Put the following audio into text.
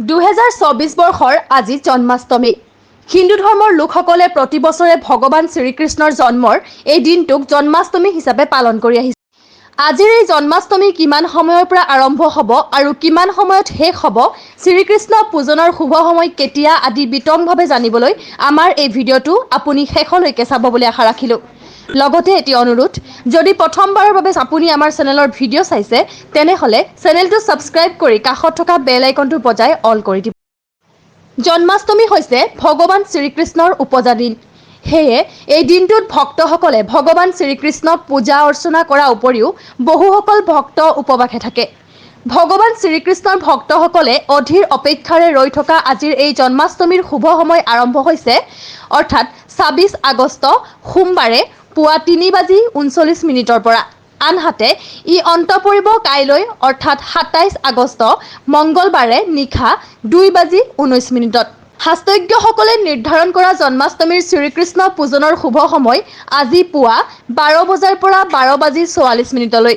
দুহেজাৰ চৌবিছ বৰ্ষৰ আজি জন্মাষ্টমী। হিন্দু ধৰ্মৰ লোকসকলে প্ৰতি বছৰে ভগৱান শ্ৰীকৃষ্ণৰ জন্মৰ এই দিনটোক জন্মাষ্টমী হিচাপে পালন কৰি আহিছে। আজিৰ এই জন্মাষ্টমী কিমান সময়ৰ পৰা আৰম্ভ হ'ব আৰু কিমান সময়ত শেষ হ'ব শ্ৰীকৃষ্ণ পূজনৰ শুভ সময় কেতিয়া আদি বিতংভাৱে জানিবলৈ আমাৰ এই ভিডিঅ'টো আপুনি শেষলৈকে চাব বুলি আশা ৰাখিলোঁ। লগতে এটি অনুৰোধ, যদি প্ৰথমবাৰৰ বাবে আপুনি আমাৰ চেনেলৰ ভিডিঅ' চাইছে, তেনেহ'লে চেনেলটো ছাবস্ক্ৰাইব কৰি কাষত থকা বেল আইকনটো বজাই অল কৰি দিব। জন্মাষ্টমী হৈছে ভগৱান শ্ৰীকৃষ্ণৰ উপজা দিন। সেয়ে, এই দিনটোত ভক্তসকলে ভগৱান শ্ৰীকৃষ্ণক পূজা অৰ্চনা কৰাৰ উপৰিও বহুসকল ভক্ত উপবাসে থাকে। ভগৱান শ্ৰীকৃষ্ণৰ ভক্তসকলে অধীৰ অপেক্ষাৰে ৰৈ থকা আজিৰ এই জন্মাষ্টমীৰ শুভ সময় আৰম্ভ হৈছে, অৰ্থাৎ ছাব্বিছ আগষ্ট, সোমবাৰে পুৱা তিনি বাজি ঊনচল্লিছ মিনিটৰ পৰা। আনহাতে ই অন্ত পৰিব কাইলৈ অৰ্থাৎ সাতাইছ আগষ্ট মংগলবাৰে নিশা দুই বাজি ঊনৈছ মিনিটত। শাস্ত্ৰজ্ঞসকলে নিৰ্ধাৰণ কৰা জন্মাষ্টমীৰ শ্ৰীকৃষ্ণ পূজনৰ শুভ সময় আজি পুৱা বাৰ বজাৰ পৰা বাৰ বাজি চৌৱাল্লিছ মিনিটলৈ।